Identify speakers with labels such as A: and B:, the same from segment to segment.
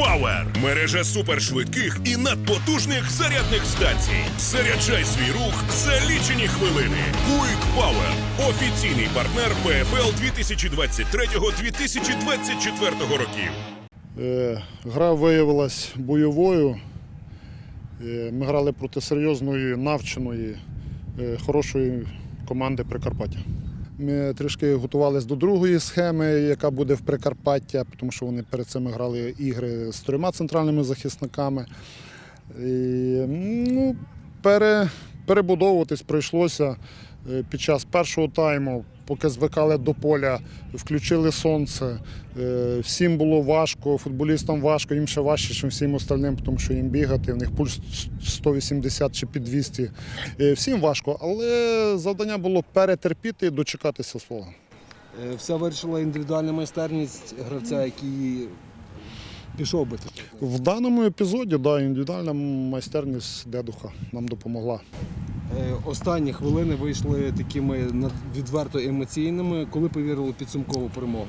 A: Power – мережа супершвидких і надпотужних зарядних станцій. Заряджай свій рух за лічені хвилини. Quick Power – офіційний партнер ПФЛ 2023-2024 років.
B: Е, Гра виявилась бойовою. Е, Ми грали проти серйозної, навченої, е, хорошої команди Прикарпаття. Ми трішки готувалися до другої схеми, яка буде в Прикарпаття, тому що вони перед цим грали ігри з трьома центральними захисниками. І, ну, пере, перебудовуватись прийшлося під час першого тайму, поки звикали до поля, включили сонце. Е, Всім було важко, футболістам важко, їм ще важче, ніж всім остальним, тому що їм бігати, в них пульс 180 чи під 200. Е, Всім важко, але завдання було перетерпіти і дочекатися свого.
C: Е, Все вирішила індивідуальна майстерність гравця, який пішов би.
B: В даному епізоді да, індивідуальна майстерність дедуха нам допомогла.
C: Е, Останні хвилини вийшли такими відверто емоційними, коли повірили підсумкову перемогу.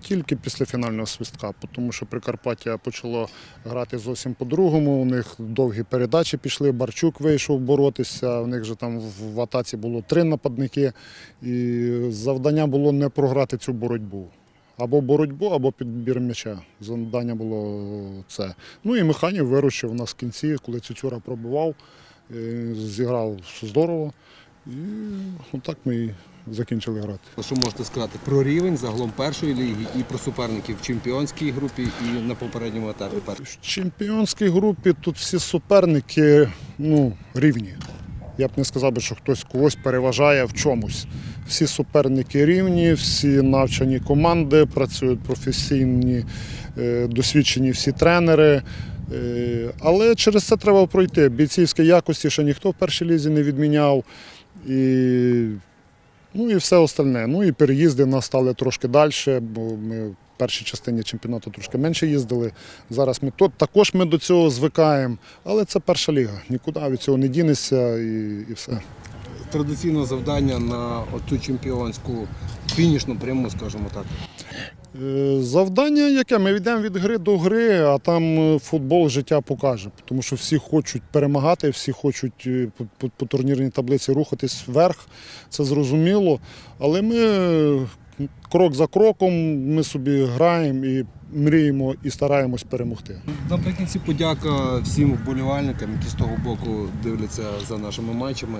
B: Тільки після фінального свистка, тому що Прикарпаття почало грати зовсім по-другому. У них довгі передачі пішли. Барчук вийшов боротися. У них же там в атаці було три нападники. І завдання було не програти цю боротьбу. Або боротьбу, або підбір м'яча. Завдання було це. Ну і Механів виручив нас в кінці, коли Цюцюра пробивав, е, зіграв здорово. І отак ми і закінчили грати.
C: Що можете сказати про рівень загалом першої ліги і про суперників в чемпіонській групі і на попередньому етапі?
B: В чемпіонській групі тут всі суперники ну, рівні. Я б не сказав би, що хтось когось переважає в чомусь. Всі суперники рівні, всі навчені команди, працюють професійні, е, досвідчені всі тренери. Е, Але через це треба пройти. Бійцівські якості ще ніхто в першій лізі не відміняв. І, ну і все остальне. Ну і переїзди в нас стали трошки далі, бо ми в першій частині чемпіонату трошки менше їздили. Зараз ми тут також ми до цього звикаємо, але це перша ліга. Нікуди від цього не дінешся і, і все.
C: Традиційне завдання на цю чемпіонську фінішну пряму, скажімо так.
B: Е, Завдання яке? Ми йдемо від гри до гри, а там е, футбол життя покаже. Тому що всі хочуть перемагати, всі хочуть е, по, по, турнірній таблиці рухатись вверх. Це зрозуміло. Але ми крок за кроком ми собі граємо і мріємо і стараємось перемогти.
C: Наприкінці подяка всім вболівальникам, які з того боку дивляться за нашими матчами.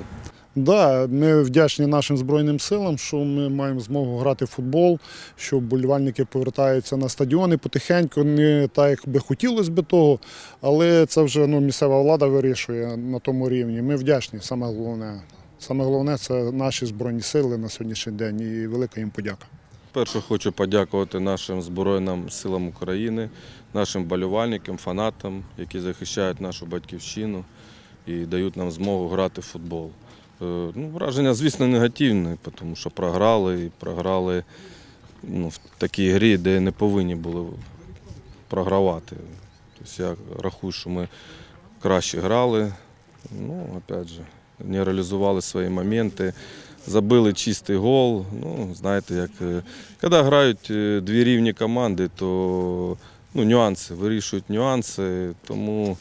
B: Да, ми вдячні нашим Збройним силам, що ми маємо змогу грати в футбол, що вболівальники повертаються на стадіони потихеньку, не так, як би хотілося б того, але це вже ну, місцева влада вирішує на тому рівні. Ми вдячні, саме головне. Саме головне це наші Збройні сили на сьогоднішній день і велика їм подяка.
D: Перше хочу подякувати нашим Збройним силам України, нашим болівальникам, фанатам, які захищають нашу батьківщину і дають нам змогу грати в футбол. Е, Ну, враження, звісно, негативне, тому що програли і програли ну, в такій грі, де не повинні були програвати. Тобто я рахую, що ми краще грали. Ну, опять же, не реалізували свої моменти. Забили чистий гол. Ну, знаєте, як е, коли грають е, дві рівні команди, то ну, нюанси, вирішують нюанси. Тому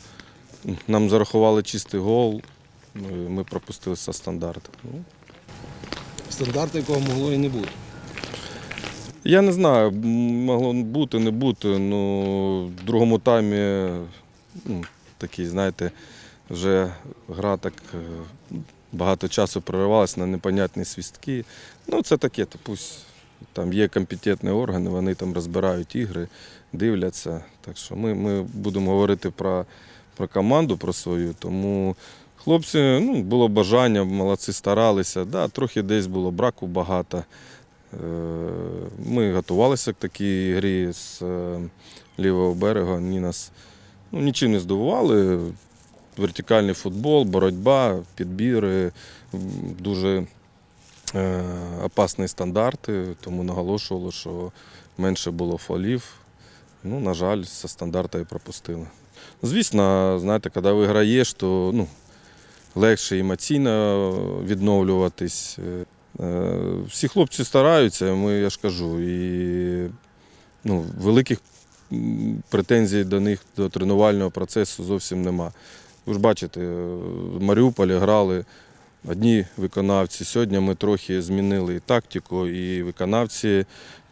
D: нам зарахували чистий гол. Ну, Ми пропустили со стандарту. Ну,
C: Стандарт, якого могло і не бути.
D: я не знаю, могло бути, не бути. Ну, в другому таймі ну, такий, знаєте, вже гра так е, багато часу проривалася на непонятні свістки. Ну, це таке, то пусть там є компетентні органи, вони там розбирають ігри, дивляться. Так що ми, ми будемо говорити про, про команду, про свою. Тому хлопці, ну, було бажання, молодці старалися. Да, трохи десь було браку багато. Е, Ми готувалися к такій грі з е, лівого берега. Вони нас ну, нічим не здивували. Вертикальний футбол, боротьба, підбіри, дуже е, опасні стандарти, тому наголошували, що менше було фолів. Ну, на жаль, зі стандарта і пропустили. Звісно, знаєте, коли виграєш, то ну, легше емоційно відновлюватись. Е, Всі хлопці стараються, ми, я ж кажу, і ну, великих претензій до них до тренувального процесу зовсім нема. Ви ж бачите, е, в Маріуполі грали одні виконавці. Сьогодні ми трохи змінили і тактику, і виконавці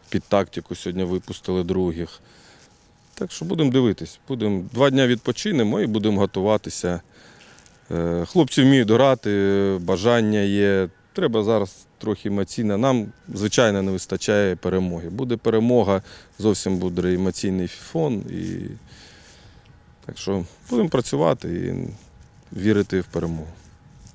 D: під тактику сьогодні випустили других. Так що будемо дивитись. Будемо два дні відпочинемо і будемо готуватися. Е, Хлопці вміють грати, бажання є. Треба зараз трохи емоційно. Нам, звичайно, не вистачає перемоги. Буде перемога, зовсім буде емоційний фон. І... Так що будемо працювати і вірити в перемогу.